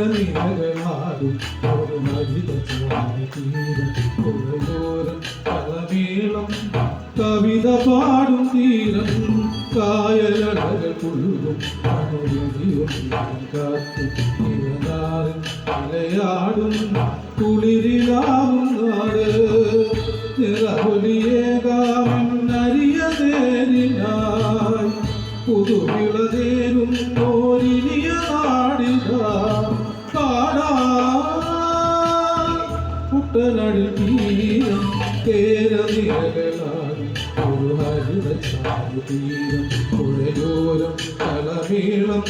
കേരനിരകളാടും ഒരു മരിത തീരം കളമേളം കവിത പാടും തീരം കായലഴകൾ പുഴുകും കാത്തു കുളിരിലാവും നാട്. നിറപൊലിയേകാമെന്നറിയ തേരിനായി പുതുവിളതേരും ഓരിനിയ നാടിത കാണാ കുട്ടനടിൽ തീരം കേരനിരകളായി ഒരു ഹരിത തീരം പുഴയോരം കളമേളം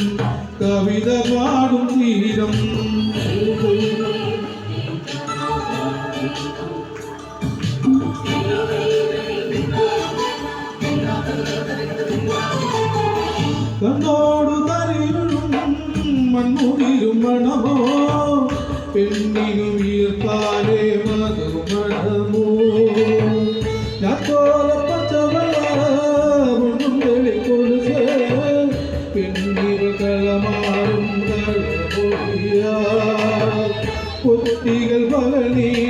കവിത പാടും തീരം കണ്ണോടു മണ്ണുതിരും മണമോ? പെണ്ണിനു വീർത്താലേ മണമോ? ഞാത്തോല പച്ചവളും തെളിക്കൊടുത്ത് പെണ്ണിവ കളമാറും കുട്ടികൾ പകനീലെത്തിന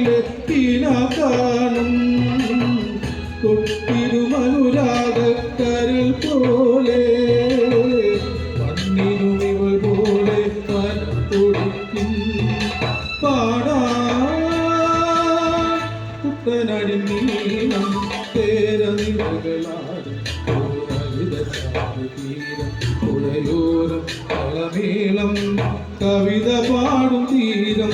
തുടിക്കും പാടാ കുട്ടനടി നീളം തേര നിലകളാടും പുഴയോരം കളമേളം കവിത പാടും തീരം.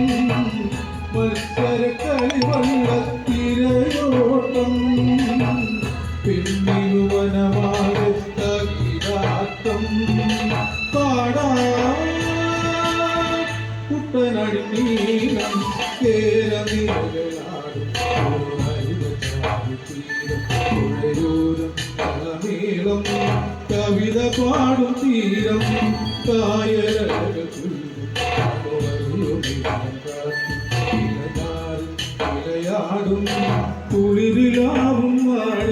നീളം കേര നിരകളാടും പുഴയോരം കളമേളം കവിത പാടും തീരം കായലഴകൾ ഇളയാടും കുളിരിലാവും മാട്